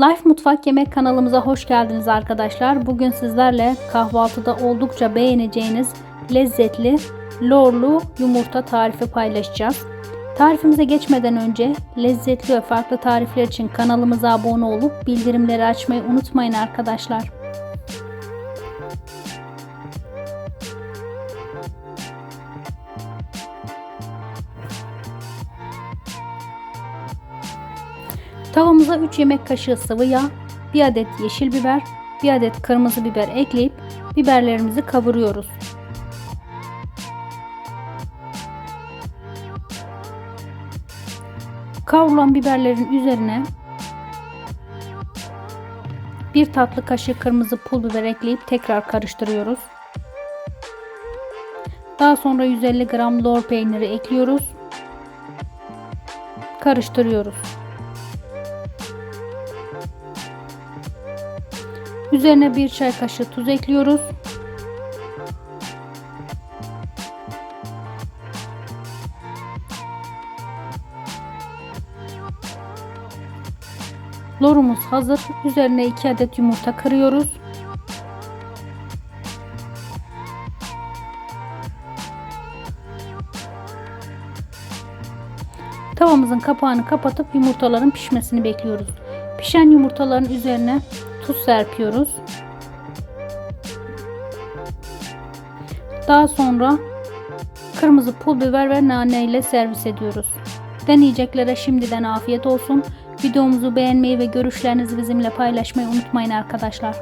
Life Mutfak Yemek kanalımıza hoş geldiniz arkadaşlar. Bugün sizlerle kahvaltıda oldukça beğeneceğiniz lezzetli lorlu yumurta tarifi paylaşacağız. Tarifimize geçmeden önce lezzetli ve farklı tarifler için kanalımıza abone olup bildirimleri açmayı unutmayın arkadaşlar. Tavamıza 3 yemek kaşığı sıvı yağ, 1 adet yeşil biber, 1 adet kırmızı biber ekleyip biberlerimizi kavuruyoruz. Kavrulan biberlerin üzerine 1 tatlı kaşığı kırmızı pul biber ekleyip tekrar karıştırıyoruz. Daha sonra 150 gram lor peyniri ekliyoruz. Karıştırıyoruz. Üzerine bir çay kaşığı tuz ekliyoruz. Lorumuz hazır. Üzerine 2 adet yumurta kırıyoruz. Tavamızın kapağını kapatıp yumurtaların pişmesini bekliyoruz. Pişen yumurtaların üzerine tuz serpiyoruz. Daha sonra kırmızı pul biber ve nane ile servis ediyoruz. Deneyeceklere şimdiden afiyet olsun. Videomuzu beğenmeyi ve görüşlerinizi bizimle paylaşmayı unutmayın arkadaşlar.